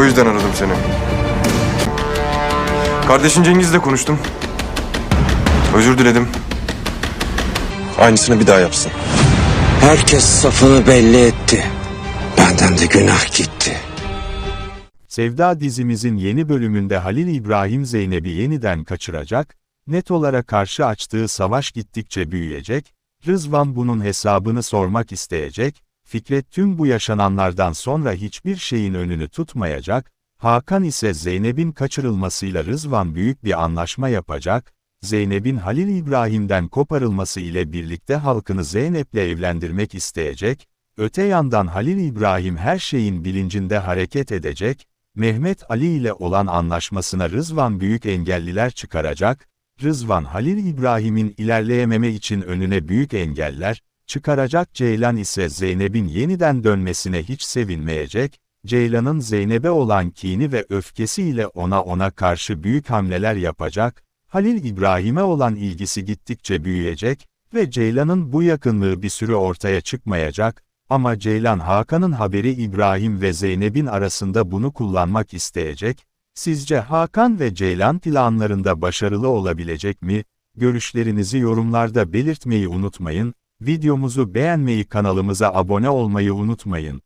O yüzden aradım seni. Kardeşin Cengiz'le konuştum. Özür diledim. Aynısını bir daha yapsın. Herkes safını belli etti. Benden de günah gitti. Sevda dizimizin yeni bölümünde Halil İbrahim Zeynep'i yeniden kaçıracak, net olarak karşı açtığı savaş gittikçe büyüyecek, Rızvan bunun hesabını sormak isteyecek, Fikret tüm bu yaşananlardan sonra hiçbir şeyin önünü tutmayacak, Hakan ise Zeynep'in kaçırılmasıyla Rızvan büyük bir anlaşma yapacak, Zeynep'in Halil İbrahim'den koparılması ile birlikte halkını Zeynep'le evlendirmek isteyecek, öte yandan Halil İbrahim her şeyin bilincinde hareket edecek, Mehmet Ali ile olan anlaşmasına Rızvan büyük engelliler çıkaracak, Rızvan Halil İbrahim'in ilerleyememe için önüne büyük engeller, çıkaracak Ceylan ise Zeynep'in yeniden dönmesine hiç sevinmeyecek, Ceylan'ın Zeynep'e olan kini ve öfkesiyle ona ona karşı büyük hamleler yapacak, Halil İbrahim'e olan ilgisi gittikçe büyüyecek ve Ceylan'ın bu yakınlığı bir süre ortaya çıkmayacak, ama Ceylan Hakan'ın haberi İbrahim ve Zeynep'in arasında bunu kullanmak isteyecek, sizce Hakan ve Ceylan planlarında başarılı olabilecek mi? Görüşlerinizi yorumlarda belirtmeyi unutmayın, videomuzu beğenmeyi kanalımıza abone olmayı unutmayın.